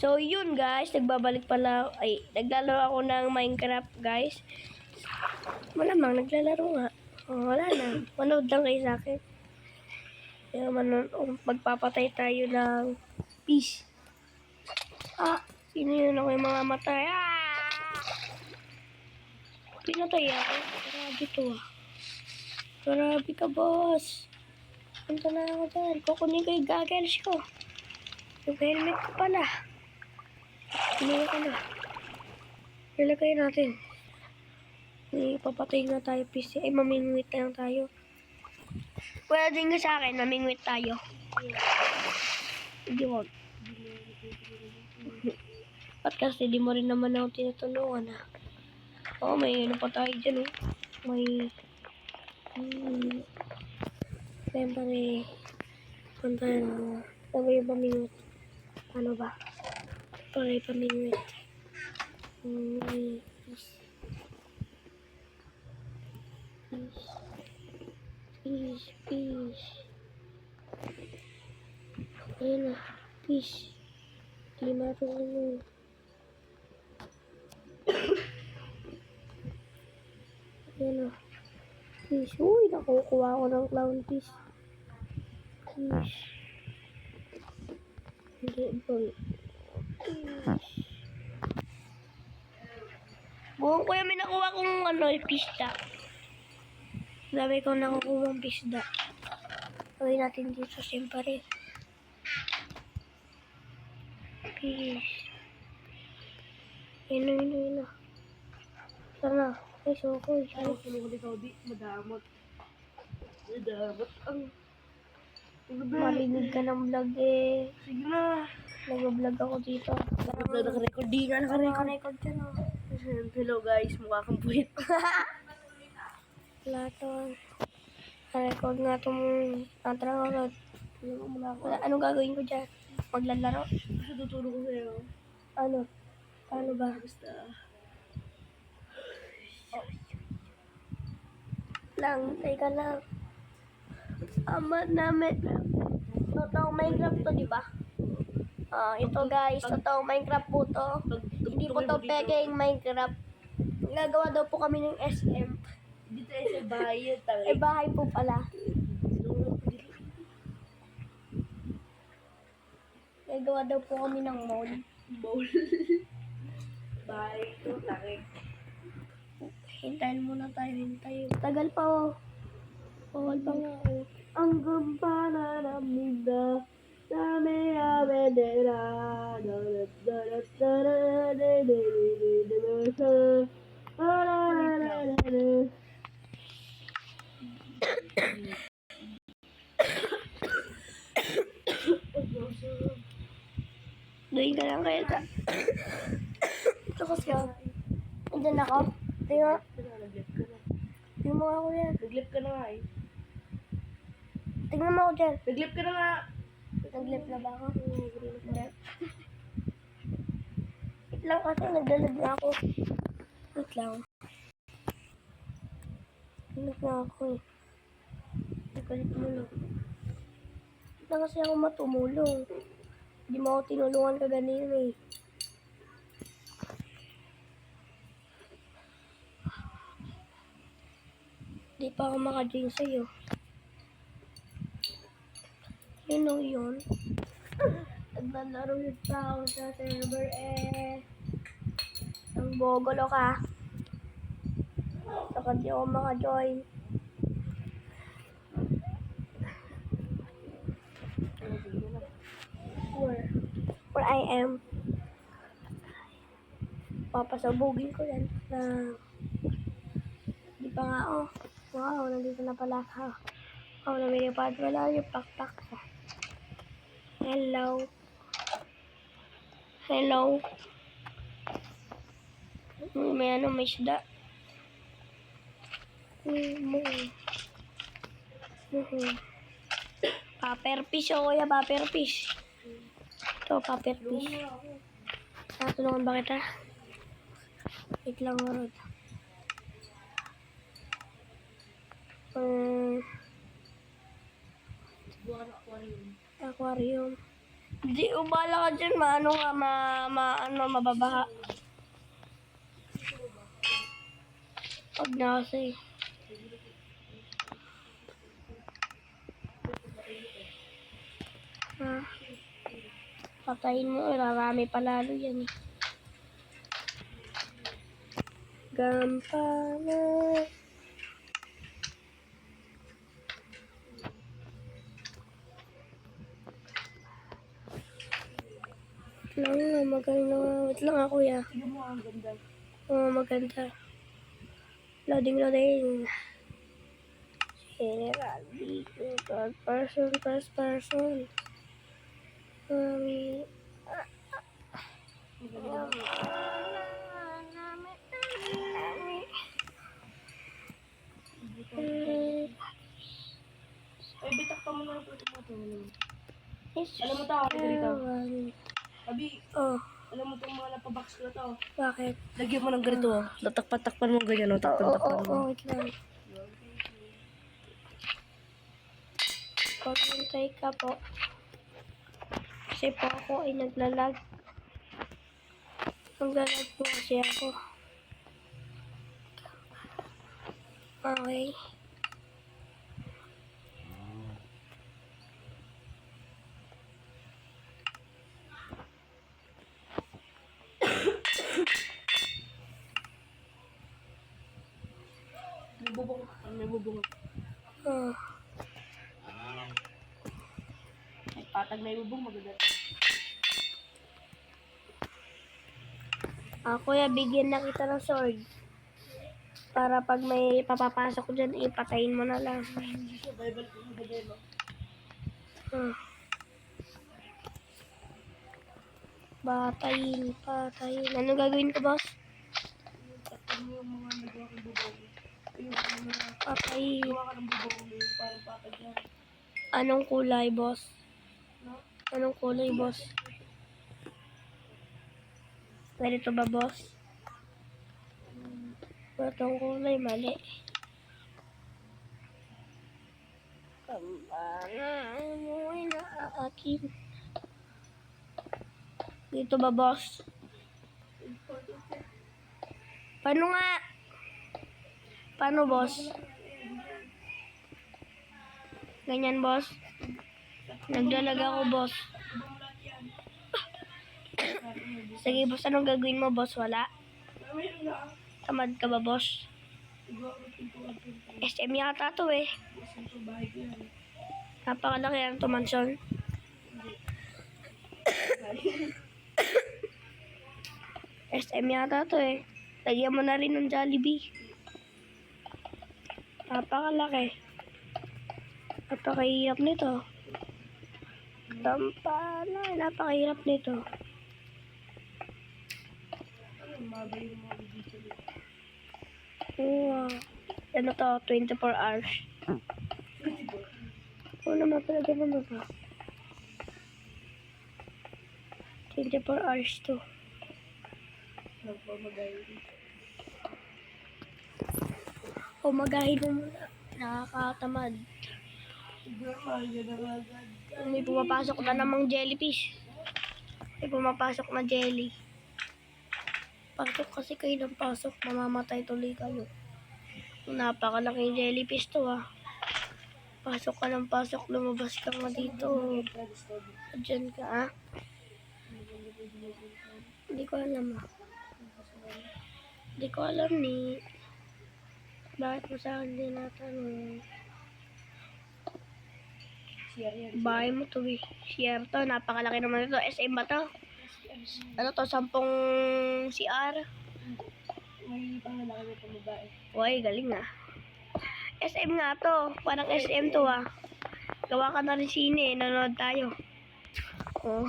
So, yun guys, nagbabalik pala, ay, naglalaro ako ng Minecraft guys. Malamang, naglalaro nga. Oh, wala na. Manood lang kayo sa akin. Kaya manood, oh, magpapatay tayo ng fish. Ah, sino yun ako yung mga matay? Ah! Pinatay ako. Grabe to ah. Grabe ka, boss. Punta na ako dyan. Kukunin ko yung goggles ko. Yung helmet ko pala. Hindi ko na. Ilagay natin. May na tayo PC. Ay, mamingwit lang tayo. Pwede nga sa akin, mamingwit tayo. Hindi wag. Ba't kasi di mo rin naman ako tinutulungan ha? Oo, may ano pa tayo dyan oh. May... Hmm... Siyempre... Punta na... Sabi yung pamingwit. Ano ba? Para yung pamingwit. Hmm... Fish. Fish. Fish. Ayun na. Fish. Di marunong. Ayun na. Fish. Uy, nakukuha ko ng clownfish. Fish. Hindi, boy. Fish. Buong kuya, may nakuha kong ano, pisda. Dami kong nakukuha ng pisda. Gawin natin dito, siyempre. Yun na, yun na. Sana. Ay, sukoy. Ay, Tulungan ikaw di, madamot. Madamot ang... marinig ka ng vlog eh. Sige na. Nag-vlog ako dito. Wala naka-record. Di nga naka-record. Ka na. Hello guys, mukha kang buhit. Wala to. Naka-record nga itong natrakarod. Wala, anong gagawin ko dyan? Maglalaro? Basta tutulong ko sa'yo. Ano? Paano ba? Basta... Lang, teka lang. Ama namin. Totoong Minecraft to, di ba? Ah, ito guys, totoong Minecraft po to. Hindi po to peking Minecraft. Gagawa daw po kami ng SM. Dito tayo sa bahay, Eh, tangay. bahay po pala. Gagawa daw po kami ng mall. Bowl. bahay ito, tangay. Hintayin muna tayo, hintayin. Tagal pa oh. Bawal pa nga oh. Ang gampana ng mida sa may abedera. Doon ka lang kaya ta. Ito kasi oh. Andyan ako. Tingnan. Tingnan mo ako yan. Naglip ka na nga eh. Tingnan mo ako dyan. Naglip ka na nga. Nag-lip na ba ako? Hindi. Wait lang kasi naglalag na ako. Wait lang. Naglalag na ako eh. Nagkalit mo lang. Wait lang kasi ako matumulong. Hindi mo ako tinulungan ka ganito eh. Di pa ako makajoin sa'yo. Yun o yun. Naglalaro yung tao sa server eh. Ang bogolo ka. Saka di ako maka-join. Where? Where I am. Papasabugin ko yan na di pa nga oh. Wow, nandito na pala ka. Oh, namili pa wala yung pakpak ko. Hello. Hello. May ano, may mm. Paper fish o kuya, paper fish. Ito, paper fish. Natulungan ba kita? Wait lang, Rod. Um, Buwan yun. Aquarium. Hindi, ubala ka dyan. Maano nga, ma, ma, ano, mababaha. Pag na kasi. Ha? Patayin mo, rarami pa lalo yan eh. Gampana. Nga, maganda. Wait lang ako ya. Mo ang ganda. Oo, maganda. Loading, loading. General, dito, third person, first person. Mami. Ay, bitak pa mo na ito. Alam mo tao, dito. Abi, Oh, alam mo itong mga napabox ko na to. bakit? Lagyan mo ng ganito, oh. Tatakpan-takpan mo ganyan, oh. Oo, oo, Takpan-takpan mo. oo, wait lang. Paghintay ka po. Kasi po ako ay naglalag. Naglalag po kasi ako. Okay. May bubong. Ano, may bubong. Oh, May patag na yung bubong, maganda. ako ya bigyan na kita ng sword. Para pag may papapasok dyan, ipatayin mo na lang. Hmm. Patayin, patayin. Anong gagawin ko, boss? Takpan mo yung mga nagawa kong bubong. Yung mga Patayin. gawa ka ng bubong, yung parang patag yan. Anong kulay, boss? No? Anong kulay, boss? Ganito ba, boss? Itong kulay, mali. Kampana, umuwi na akin. Dito ba, boss? Paano nga? Paano, boss? Ganyan, boss? Naglalag ako, boss. Sige, boss, anong gagawin mo, boss? Wala? Tamad ka ba, boss? SM yata to eh. Napakalaki ang tumansyon. SM yata to eh. Lagyan mo na rin ng Jollibee. Napakalaki. Napakahirap nito. Tampala. Napakahirap nito. Wow. Ano to? 24 hours. Oo naman talaga naman to. 24 hours to. Nagpamagay. Umagahin mo muna. Nakakatamad. Siguro, mahal yun na agad. May pumapasok na namang jellyfish. May pumapasok na jelly. Pasok kasi kayo ng pasok, mamamatay tuloy kayo. Napakalaking jellyfish to ah. Pasok ka ng pasok, lumabas ka nga dito. Diyan ka ah. Hindi ko alam ah. Hindi ko alam ni. Bakit mo sa akin? Siya yan. Bahay mo to eh. CR. Napakalaki naman ito. SM ba to? Ano to? Sampung CR? May pangalaki pang babae. Uy, galing ah. SM nga to. Parang SM to ah. Gawa ka na rin sine. Nanonood tayo. Oh.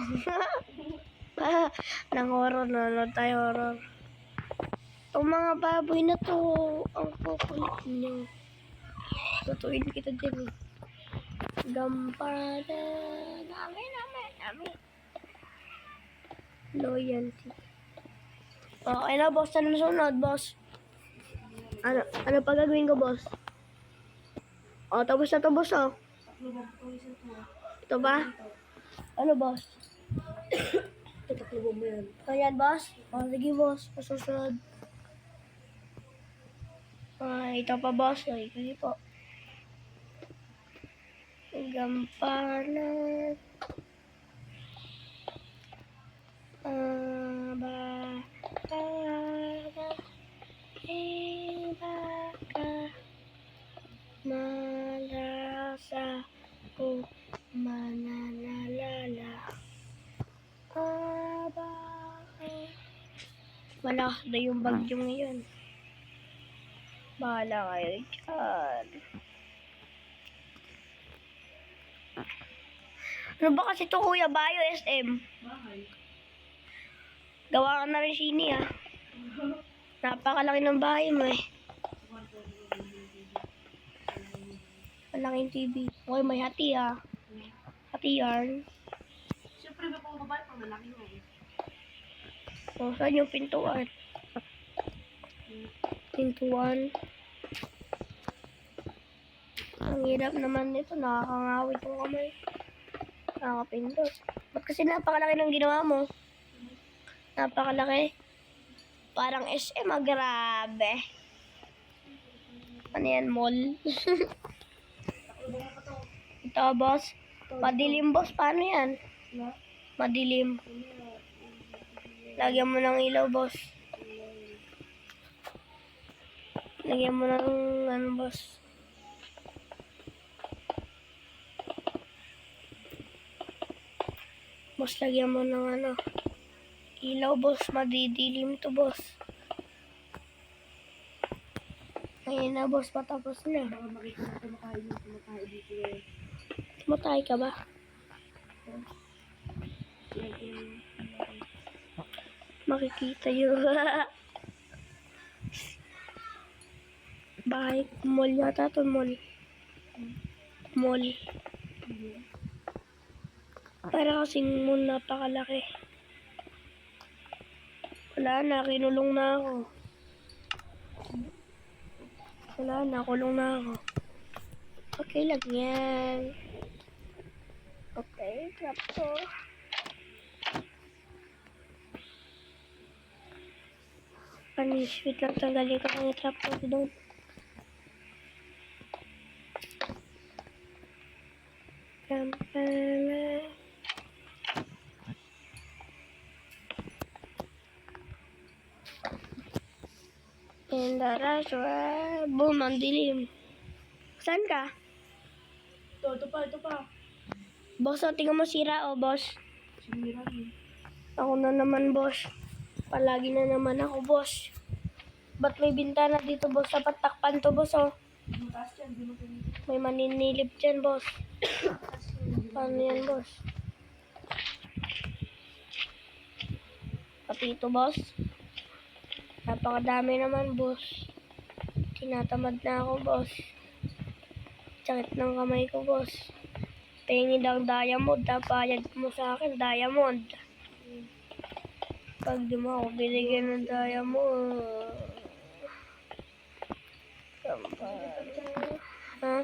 Nang horror. Nanonood tayo horror. Itong mga baboy na to. Ang kukulit nyo. Tutuin kita dyan eh. Gampada. Dami, dami, dami. Loyalty. Okay na, boss. Ano sunod, boss? Ano, ano pa gagawin ko, boss? O, tapos na to, boss, oh. Ito ba? Ano, boss? Tataklubo mo yan. Ayan, boss. O, sige, boss. Pasusunod. Ah, ito pa, boss. O, sige po. Gampanan. Ah, ba, ba, ba, eh, baka, malasa ko, mananalala. Aba, Malakas na yung bagyo ngayon. Bahala kayo dyan. Ano ba kasi ito kuya? Bayo SM. Gawa ka na rin sini ah. Napakalaki ng bahay mo eh. Malaking TV. Okay, may hati ah. Hati yarn. Siyempre, may pang babae pang malaki nga eh. O, saan yung pintuan? Pintuan. Ang hirap naman nito. Nakakangawit yung kamay. Nakakapindot. Ba't kasi napakalaki ng ginawa mo? Napakalaki. Parang SM, ah, grabe. Ano yan, mall? Ito, boss. Madilim, boss. Paano yan? Madilim. Lagyan mo ng ilaw, boss. Lagyan mo ng ano, boss. Boss, lagyan mo ng ano. Ilaw, boss. Madidilim to, boss. Ayun na, boss. Patapos na. Baka makita na kumakain yung kumakain dito eh. Matay ka ba? Makikita yun. Bahay, mall yata to, mall. Mall. Para kasing mall napakalaki. Wala na, kinulong na ako. Wala na, kulong na ako. Okay lang yan. Okay, drop to. Panis, wait lang, tanggalin ko ang trap ko doon. Kampana. And the rush, boom, ang dilim. Saan ka? Ito, ito pa, ito pa. Boss, o, tingnan mo sira, o, boss. Sinira mo. Ako na naman, boss. Palagi na naman ako, boss. Ba't may bintana dito, boss? Dapat takpan to, boss, oh. Pinili. May maninilip dyan, boss. Paano yan, boss? Pati ito, boss. Napakadami naman, boss. Tinatamad na ako, boss. Sakit ng kamay ko, boss. Pengi ng diamond, napayad mo sa akin, diamond. Pag di mo ako binigyan ng diamond. Sampal. Ha?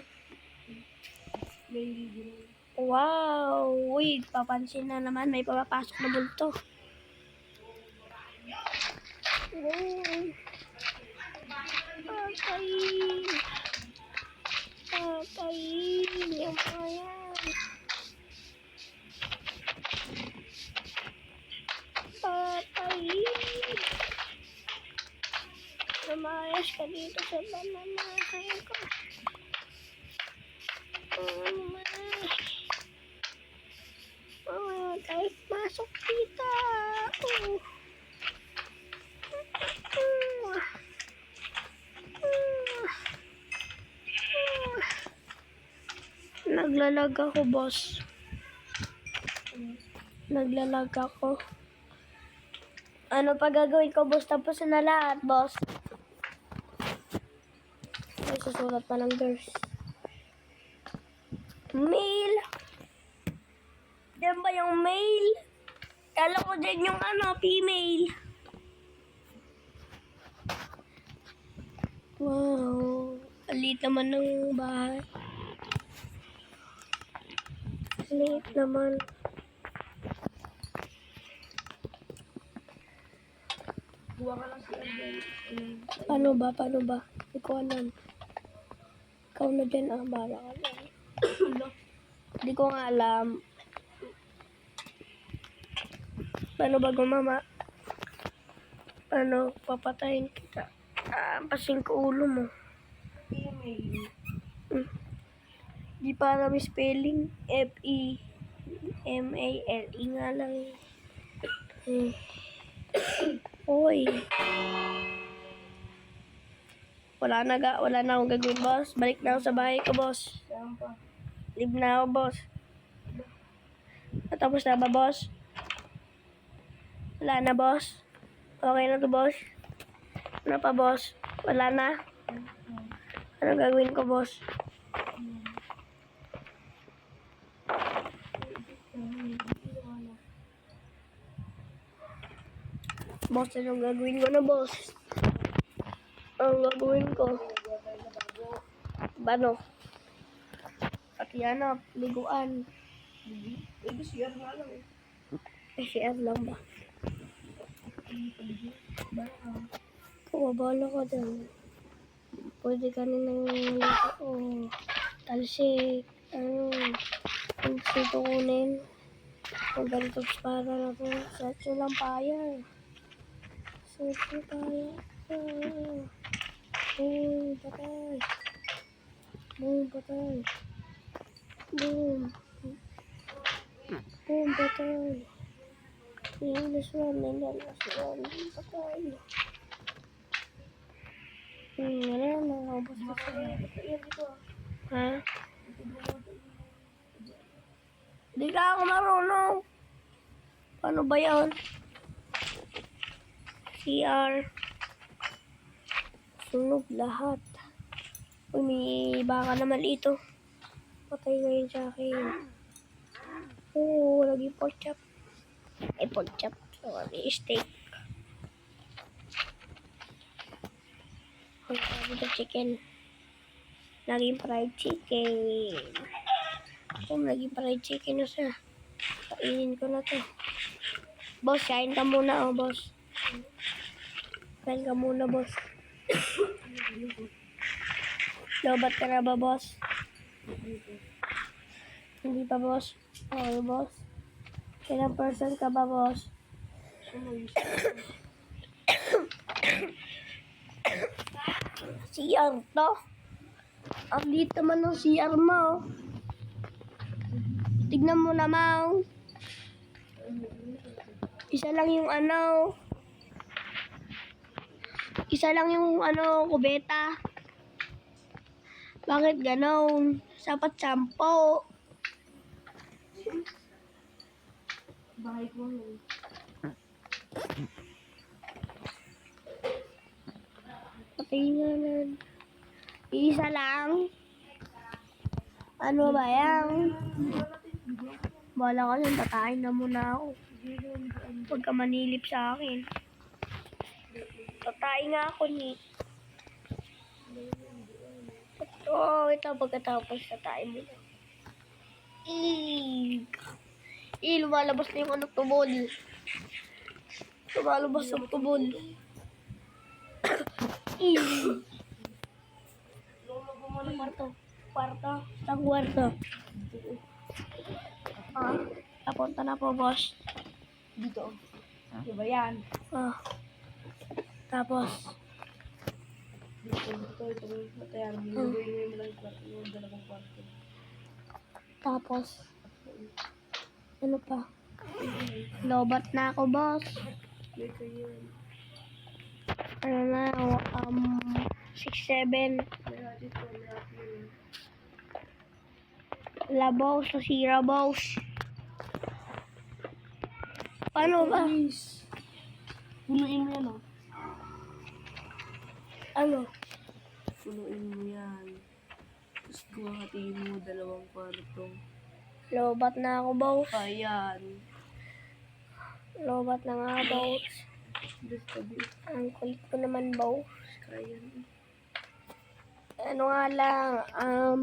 Wow! Uy, papansin na naman. May papapasok na bulto. Wow! Patayin! Patayin! Yung mga yan. Patayin! Lumayas ka dito sa bananahay ko. Oh. Oh, kahit masok kita. Oh. Naglalag ako, boss. Naglalag ako. Ano pa gagawin ko, boss? Tapos na lahat, boss. May susulat pa ng verse. Mail. Diyan ba yung male? Kala ko dyan yung ano, female. Wow. Alit naman ng bahay. Alit naman. Paano ba? Paano ba? Hindi ko alam. Ikaw na dyan ang ah, bala ka. Hindi ko nga alam. Paano ba gumama? Paano papatayin kita? Pasing ko ulo mo. Hmm. Di pa alam yung spelling. F-E-M-A-L-E nga lang. Eh. Oy. Wala na ga, wala na akong gagawin, boss. Balik na ako sa bahay ko, boss. Leave na ako, boss. Natapos na ba, boss? Wala na, boss? Okay na to, boss? Ano pa, boss? Wala na? Ano gagawin ko, boss? Boss, anong gagawin ko na, boss? Anong gagawin ko? Bano? Pati ano, liguan. Pwede siya nga lang eh. Share lang ba? Baka. Pumabala ka dyan. Pwede ka na ng o talsik. Ano, kung gusto kunin. Kung ganito para na po. Sa lang paya. Sa paya. Ah. Boom, patay. Boom, patay. Boom. Boom, patay. Minus one, minus one, patay. Hmm, wala na, naubos na ah. Ha? Di ka ako marunong. Paano ba yan? CR. Sunog lahat. Uy, may baka naman ito. Patay ngayon sa akin. Oo, lagi pork chop. Ay, pork chop. Sorry, steak. Ng chicken. Naging fried chicken. Kung naging fried chicken na siya. Kainin ko na to. Boss, kain ka muna oh, boss. Kain ka muna, boss. Lobat ka na ba, boss? Hindi pa, boss. Okay, boss. Kailang person ka ba, boss? CR to. Ang liit naman ng CR mo. Tignan mo naman. Isa lang yung ano. Isa lang yung ano, kubeta. Bakit ganon? Sapat sampo. Bahay ko yun. Patinganan. Isa lang. Ano ba yan? Bala ka dyan, tatayin na muna ako. Huwag ka manilip sa akin. Tatayin nga ako ni. Ito, ito pagkatapos tatayin mo na. Ig. Eh, lumalabas na yung ano, tubol. Lumalabas ang tubol. Ig. Lolo ko muna Kwarto. Kwarto. Sa kwarto. Ah, napunta na po, boss. dito. Diba yan? Ah. Tapos, Dito, dito, ito, ito, yan. Binibigay mo lang kwarto, dalawang kwarto. tapos, ano pa? Lobat na ako, boss. Kayo yan. Ano na, um, 6-7. Kaya dito, lahat yun. Labaw, sasira, boss. Paano ba? Punuin mo yan, oh. Ano? Punuin mo yan. Tapos gumahatiin mo dalawang kwarto. Lobat na ako, boss. Ayan. Lobat na nga, boss. Tabi. Ang kulit ko naman, boss. Kaya ano nga lang, um,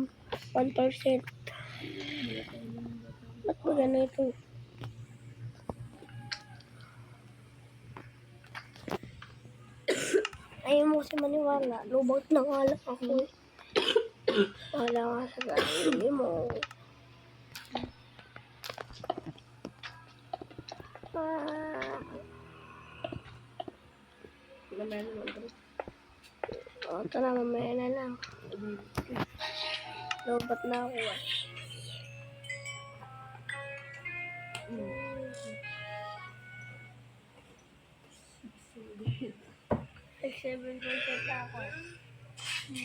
1%. Ba't ba ganito? Ayaw mo kasi maniwala. Lubot na nga lang ako. Wala nga sa sarili mo. Ah, ನಮ್ಮ ಮೇಲೆ ಬಂದರು ಆತನ ನಮ್ಮ ಮೇಲೆಲ್ಲ ನೋಡ್ಬೇಕು ನಾವು Exhibit mo sa tako.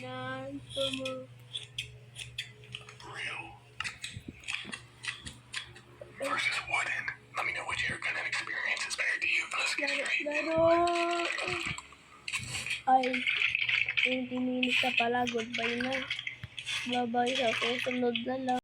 Nanto mo. Horses wanted. Let me know what your kind of experience is better to you. Let's get straight. Ay, 20 minutes na pala. Goodbye na. Bye-bye sa susunod na lang.